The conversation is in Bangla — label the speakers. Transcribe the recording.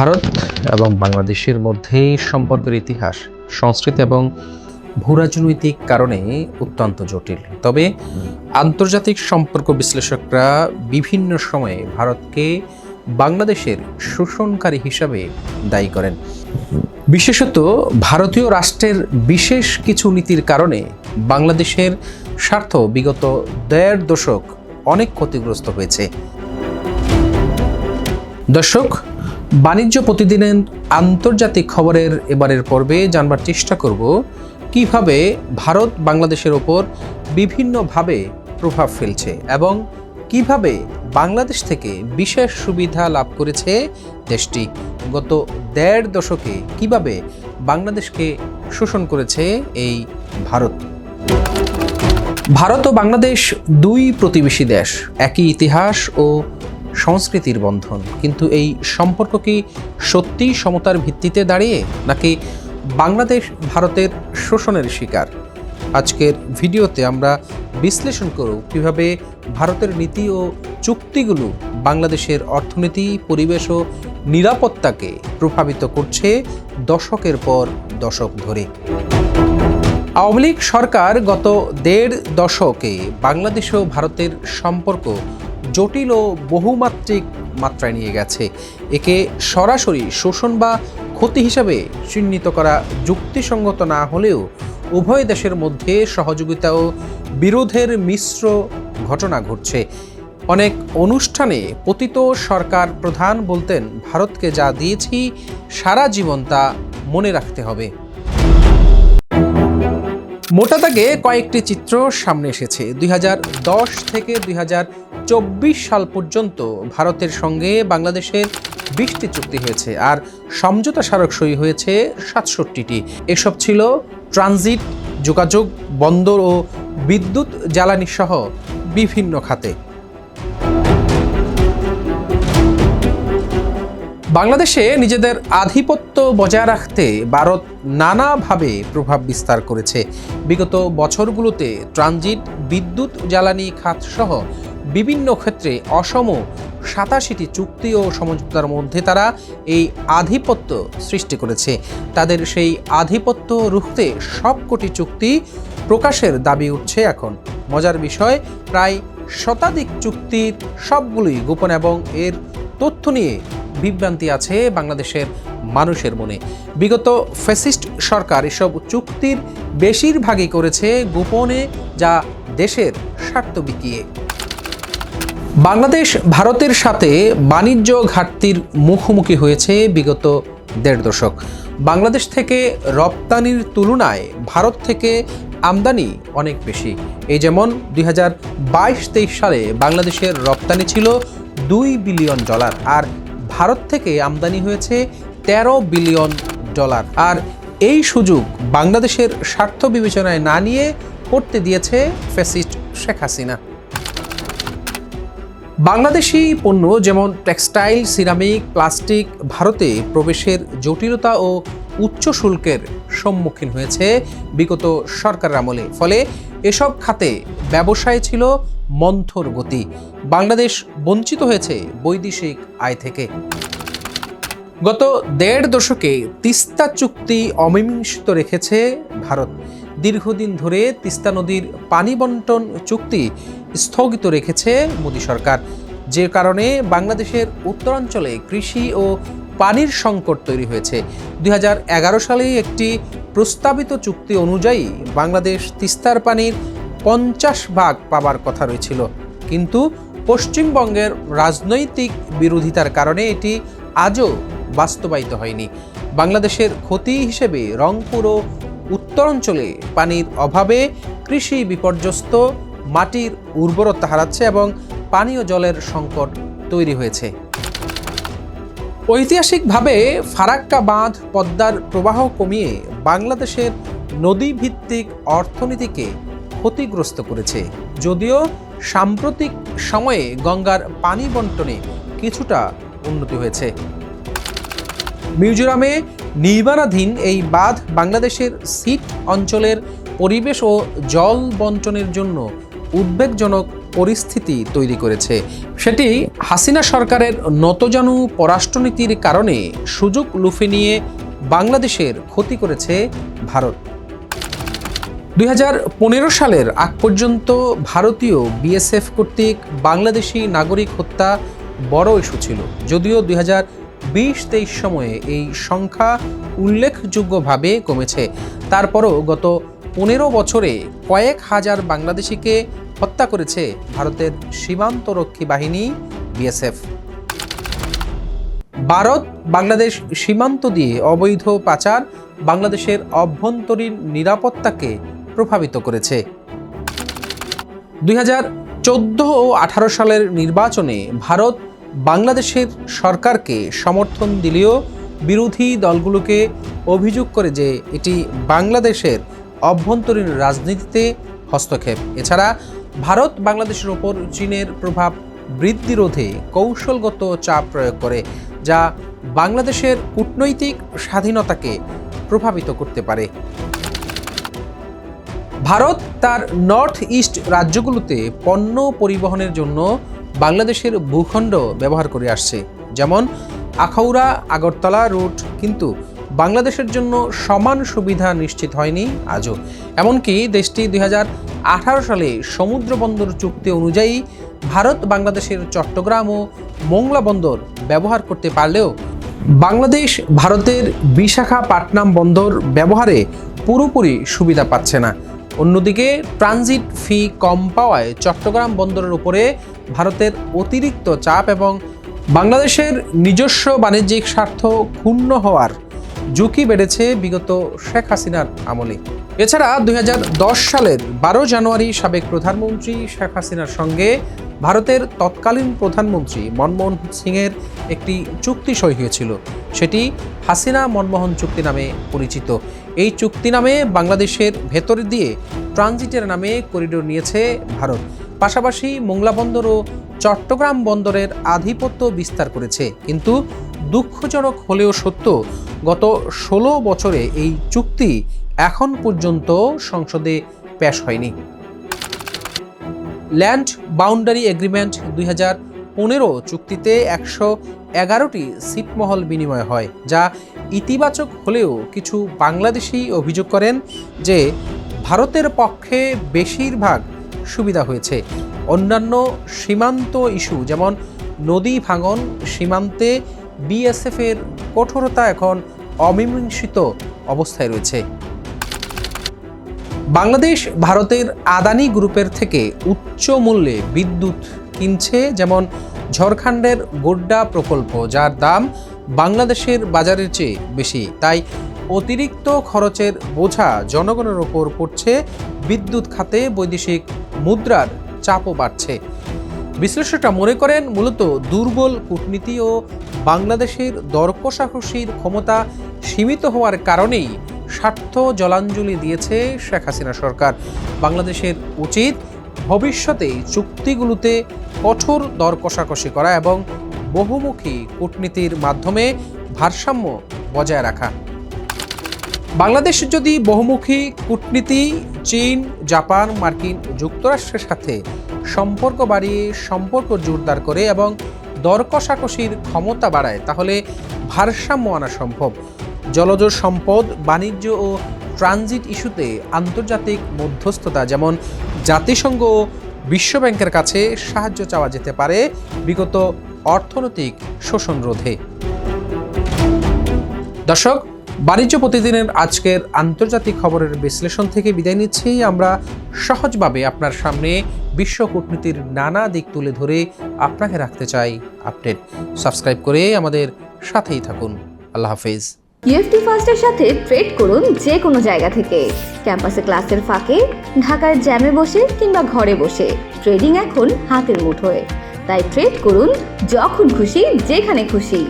Speaker 1: ভারত এবং বাংলাদেশের মধ্যে সম্পর্কের ইতিহাস, সংস্কৃতি এবং ভূরাজনৈতিক কারণে অত্যন্ত জটিল। তবে আন্তর্জাতিক সম্পর্ক বিশ্লেষকরা বিভিন্ন সময়ে ভারতকে বাংলাদেশের শোষণকারী হিসাবে দায়ী করেন। বিশেষত ভারতীয় রাষ্ট্রের বিশেষ কিছু নীতির কারণে বাংলাদেশের স্বার্থ বিগত দেড় দশক অনেক ক্ষতিগ্রস্ত হয়েছে। দর্শক বাণিজ্য প্রতিদিনের আন্তর্জাতিক খবরের এবারের পর্বে জানবার চেষ্টা করব, কীভাবে ভারত বাংলাদেশের ওপর বিভিন্নভাবে প্রভাব ফেলছে এবং কীভাবে বাংলাদেশ থেকে বিশেষ সুবিধা লাভ করেছে দেশটি। গত দেড় দশকে কীভাবে বাংলাদেশকে শোষণ করেছে এই ভারত। ভারত ও বাংলাদেশ দুই প্রতিবেশী দেশ, একই ইতিহাস ও সংস্কৃতির বন্ধন। কিন্তু এই সম্পর্ক কি সত্যিই সমতার ভিত্তিতে দাঁড়িয়ে, নাকি বাংলাদেশ ভারতের শোষণের শিকার? আজকের ভিডিওতে আমরা বিশ্লেষণ করব কীভাবে ভারতের নীতি ও চুক্তিগুলো বাংলাদেশের অর্থনীতি, পরিবেশ ও নিরাপত্তাকে প্রভাবিত করছে দশকের পর দশক ধরে। আওয়ামী লীগ সরকার গত দেড় দশকে বাংলাদেশ ও ভারতের সম্পর্ক জটিল ও বহুমাত্রিক মাত্রায় নিয়ে গেছে। একে সরাসরি শোষণ বা ক্ষতি হিসাবে চিহ্নিত করা যুক্তিসঙ্গত না হলেও উভয় দেশের মধ্যে সহযোগিতা ও বিরোধের মিশ্র ঘটনা ঘটছে। অনেক অনুষ্ঠানে পতিত সরকার প্রধান বলতেন, ভারতকে যা দিয়েছি, সারা জীবন তা মনে রাখতে হবে। মোটা দাগে কয়েকটি চিত্র সামনে এসেছে। দুই হাজার দশ থেকে দুই হাজার সাল পর্যন্ত ভারতের সঙ্গে বাংলাদেশের বিশটি চুক্তি হয়েছে আর সমঝোতা স্মারক সই হয়েছে সাতষট্টিটি। এসব ছিল ট্রানজিট, যোগাযোগ, বন্দর ও বিদ্যুৎ জ্বালানি সহ বিভিন্ন খাতে। বাংলাদেশে নিজেদের আধিপত্য বজায় রাখতে ভারত নানাভাবে প্রভাব বিস্তার করেছে। বিগত বছরগুলোতে ট্রানজিট, বিদ্যুৎ, জ্বালানি খাত সহ বিভিন্ন ক্ষেত্রে অসম সাতাশিটি চুক্তি ও সমঝোতার মধ্যে তারা এই আধিপত্য সৃষ্টি করেছে। তাদের সেই আধিপত্য রুখতে সবকটি চুক্তি প্রকাশের দাবি উঠছে এখন। মজার বিষয়, প্রায় শতাধিক চুক্তির সবগুলোই গোপন এবং এর তথ্য নিয়ে বিভ্রান্তি আছে বাংলাদেশের মানুষের মনে। বিগত ফ্যাসিস্ট সরকার এসব চুক্তির বেশিরভাগই করেছে গোপনে, যা দেশের স্বার্থ বিকিয়ে। বাংলাদেশ ভারতের সাথে বাণিজ্য ঘাটতির মুখোমুখি হয়েছে বিগত দেড় দশক। বাংলাদেশ থেকে রপ্তানির তুলনায় ভারত থেকে আমদানি অনেক বেশি। এই যেমন দুই হাজার বাইশ তেইশ সালে বাংলাদেশের রপ্তানি ছিল দুই বিলিয়ন ডলার আর ভারত থেকে আমদানি হয়েছে তেরো বিলিয়ন ডলার। আর এই সুযোগ বাংলাদেশের স্বার্থ বিবেচনায় না নিয়ে করতে দিয়েছে ফ্যাসিস্ট শেখ হাসিনা। বাংলাদেশি পণ্য যেমন টেক্সটাইল, সিরামিক, প্লাস্টিক ভারতে প্রবেশের জটিলতা ও উচ্চ শুল্কের সম্মুখীন হয়েছে বিগত সরকার আমলে। ফলে এসব খাতে ব্যবসায় ছিল মন্থর গতি। বাংলাদেশ বঞ্চিত হয়েছে বৈদেশিক আয় থেকে। গত দেড় দশকে তিস্তা চুক্তি অমীমাংসিত রেখেছে ভারত। দীর্ঘদিন ধরে তিস্তা নদীর পানি বন্টন চুক্তি স্থগিত রেখেছে মোদী সরকার, যে কারণে বাংলাদেশের উত্তরাঞ্চলে কৃষি ও পানির সংকট তৈরি হয়েছে। দুই হাজার এগারো সালে একটি প্রস্তাবিত চুক্তি অনুযায়ী বাংলাদেশ তিস্তার পানির পঞ্চাশ ভাগ পাবার কথা রয়েছিল। কিন্তু পশ্চিমবঙ্গের রাজনৈতিক বিরোধিতার কারণে এটি আজও বাস্তবায়িত হয়নি। বাংলাদেশের ক্ষতি হিসেবে রংপুর ও উত্তরাঞ্চলে পানির অভাবে কৃষি বিপর্যস্ত মাটির উর্বরতা হারাচ্ছে এবং পানীয় জলের সংকট তৈরি হয়েছে। ঐতিহাসিকভাবে ফারাক্কা বাঁধ পদ্মার প্রবাহ কমিয়ে বাংলাদেশের নদীভিত্তিক অর্থনীতিকে ক্ষতিগ্রস্ত করেছে। যদিও সাম্প্রতিক সময়ে গঙ্গার পানি বন্টনে কিছুটা উন্নতি হয়েছে। মিজোরামে নির্মাণাধীন এই বাঁধ বাংলাদেশের সিট অঞ্চলের পরিবেশ ও জল বন্টনের জন্য উদ্বেগজনক পরিস্থিতি তৈরি করেছে। সেটি হাসিনা সরকারের নতজানু পররাষ্ট্রনীতির কারণে সুযোগ লুফে নিয়ে বাংলাদেশের ক্ষতি করেছে ভারত। দুই হাজার পনেরো সালের আগ পর্যন্ত ভারতীয় বিএসএফ কর্তৃক বাংলাদেশি নাগরিক হত্যা বড় ইস্যু ছিল। যদিও দুই হাজার বিশ তেইশ সময়ে এই সংখ্যা উল্লেখযোগ্যভাবে কমেছে। তারপরও গত পনেরো বছরে কয়েক হাজার বাংলাদেশিকে হত্যা করেছে ভারতের সীমান্তরক্ষী বাহিনী, বিএসএফ। ভারত বাংলাদেশ সীমান্ত দিয়ে অবৈধ পাচার বাংলাদেশের অভ্যন্তরীণ নিরাপত্তাকে প্রভাবিত করেছে। দুই হাজার চোদ্দ ও আঠারো সালের নির্বাচনে ভারত বাংলাদেশের সরকারকে সমর্থন দিলেও বিরোধী দলগুলোকে অভিযোগ করে যে এটি বাংলাদেশের অভ্যন্তরীণ রাজনীতিতে হস্তক্ষেপ। এছাড়া ভারত, বাংলাদেশের ওপর চীনের প্রভাব বৃদ্ধি রোধে কৌশলগত চাপ প্রয়োগ করে, যা বাংলাদেশের কূটনৈতিক স্বাধীনতাকে প্রভাবিত করতে পারে। ভারত তার নর্থ ইস্ট রাজ্যগুলোতে পণ্য পরিবহনের জন্য বাংলাদেশের ভূখণ্ড ব্যবহার করে আসছে, যেমন আখাউড়া, আগরতলা রুট কিন্তু বাংলাদেশের জন্য সমান সুবিধা নিশ্চিত হয়নি আজও। এমনকি দেশটি দুই হাজার আঠারো সালে সমুদ্র বন্দর চুক্তি অনুযায়ী ভারত, বাংলাদেশের চট্টগ্রাম ও মোংলা বন্দর ব্যবহার করতে পারলেও বাংলাদেশ ভারতের বিশাখাপাটনাম বন্দর ব্যবহারে পুরোপুরি সুবিধা পাচ্ছে না। অন্যদিকে ট্রানজিট ফি কম পাওয়ায় চট্টগ্রাম বন্দরের উপরে ভারতের অতিরিক্ত চাপ এবং বাংলাদেশের নিজস্ব বাণিজ্যিক স্বার্থ ক্ষুণ্ণ হওয়ার ঝুঁকি বেড়েছে বিগত শেখ হাসিনার আমলে। এছাড়া দুই হাজার দশ সালের বারো জানুয়ারি সাবেক প্রধানমন্ত্রী শেখ হাসিনার সঙ্গে ভারতের তৎকালীন প্রধানমন্ত্রী মনমোহন সিংয়ের একটি চুক্তি সই হয়েছিল। সেটি হাসিনা মনমোহন চুক্তি নামে পরিচিত। এই চুক্তি নামে বাংলাদেশের ভেতর দিয়ে ট্রানজিটের নামে করিডোর নিয়েছে ভারত। পাশাপাশি মোংলা বন্দর ও চট্টগ্রাম বন্দরের আধিপত্য বিস্তার করেছে। কিন্তু দুঃখজনক হলেও সত্য, গত ষোলো বছরে এই চুক্তি এখন পর্যন্ত সংসদে পেশ হয়নি। ল্যান্ড বাউন্ডারি এগ্রিমেন্ট দুই পনেরো চুক্তিতে একশো এগারোটি ছিটমহল বিনিময় হয়, যা ইতিবাচক হলেও কিছু বাংলাদেশি অভিযোগ করেন যে ভারতের পক্ষে বেশিরভাগ সুবিধা হয়েছে। অন্যান্য সীমান্ত ইস্যু, যেমন নদী ভাঙন সীমান্তে বিএসএফের কঠোরতা এখন অমীমাংসিত অবস্থায় রয়েছে। বাংলাদেশ ভারতের আদানি গ্রুপের থেকে উচ্চ মূল্যে বিদ্যুৎ কিনছে, যেমন ঝাড়খণ্ডের গোড্ডা প্রকল্প, যার দাম বাংলাদেশের বাজারের চেয়ে বেশি। তাই অতিরিক্ত খরচের বোঝা জনগণের ওপর পড়ছে বিদ্যুৎ খাতে বৈদেশিক মুদ্রার চাপও বাড়ছে। বিশ্লেষকরা মনে করেন মূলত দুর্বল কূটনীতি ও বাংলাদেশের দরকষাকষির ক্ষমতা সীমিত হওয়ার কারণেই স্বার্থ জলাঞ্জলি দিয়েছে শেখ হাসিনা সরকার। বাংলাদেশের উচিত ভবিষ্যতে চুক্তিগুলোতে কঠোর দর কষাকষি করা এবং বহুমুখী কূটনীতির মাধ্যমে ভারসাম্য বজায় রাখা। বাংলাদেশ যদি বহুমুখী কূটনীতি, চীন, জাপান, মার্কিন যুক্তরাষ্ট্রের সাথে সম্পর্ক বাড়িয়ে সম্পর্ক জোরদার করে এবং দর কষাকষির ক্ষমতা বাড়ায়, তাহলে ভারসাম্য আনা সম্ভব। জলজ সম্পদ, বাণিজ্য ও ট্রানজিট ইস্যুতে আন্তর্জাতিক মধ্যস্থতা, যেমন জাতিসংঘ ও বিশ্বব্যাংকের কাছে সাহায্য চাওয়া যেতে পারে বিগত অর্থনৈতিক শোষণ রোধে। দর্শক বাণিজ্য প্রতিদিনের আজকের আন্তর্জাতিক খবরের বিশ্লেষণ থেকে বিদায় নিচ্ছি। আমরা সহজভাবে আপনার সামনে বিশ্ব কূটনীতির নানা দিক তুলে ধরে আপনাকে রাখতে চাই আপডেট। সাবস্ক্রাইব করে আমাদের সাথেই থাকুন। আল্লাহ হাফেজ।
Speaker 2: ইএফটি ফার্স্টের সাথে ট্রেড করুন যে কোনো জায়গা থেকে। ক্যাম্পাসে ক্লাসের ফাঁকে, ঢাকার জ্যামে বসে কিংবা ঘরে বসে। ট্রেডিং এখন হাতের মুঠোয়। তাই ট্রেড করুন যখন খুশি, যেখানে খুশি।